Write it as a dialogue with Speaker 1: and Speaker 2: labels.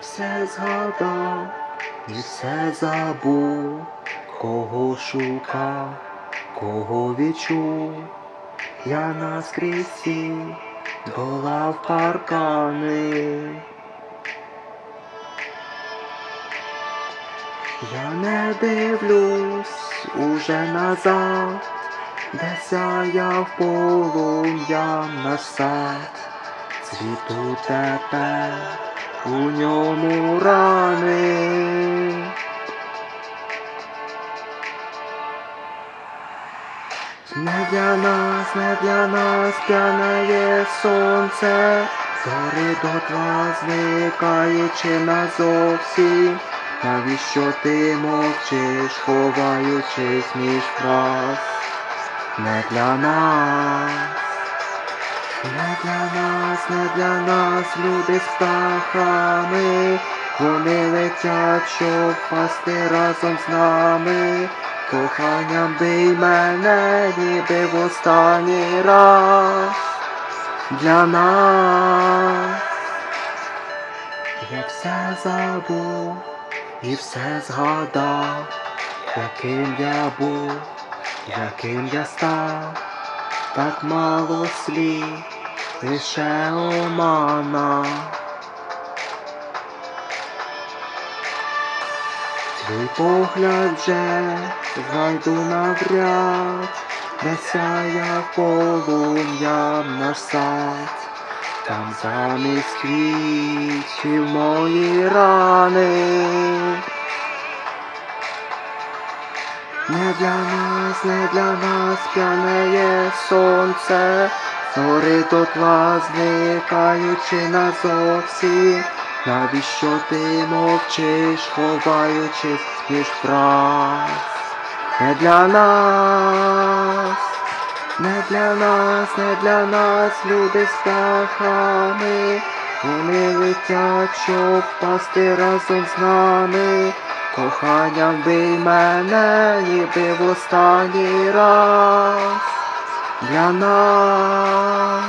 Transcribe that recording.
Speaker 1: все згадав і все забув, кого шукав, кого відчув, я на скрізь долав паркани. Я не дивлюсь уже назад, де сяяв полум'ям наш сад, цвіту тепер у ньому рани. Не для нас, не для нас п'яне сонце, зори дотла зникаючи назовсім. Навіщо ти мовчиш, ховаючись між фраз? Не для нас, не для нас, не для нас, люди з птахами, вони летять, щоб впасти разом з нами. Коханням бий мене, ніби в останній раз для нас. Я все забув і все згадав, яким я був, яким я став, так мало слів, лише омана. Твій погляд вже знайду навряд, де сяяв полум'ям наш сад, там замість квітів мої рани. Не для нас, не для нас п'янеє сонце, зори дотла зникаючи назовсім. Навіщо ти мовчиш, ховаючись між фраз? Не для нас, не для нас, не для нас, люди з птахами, вони летять, щоб впасти разом з нами. Коханням бий мене, ніби в останній раз для нас.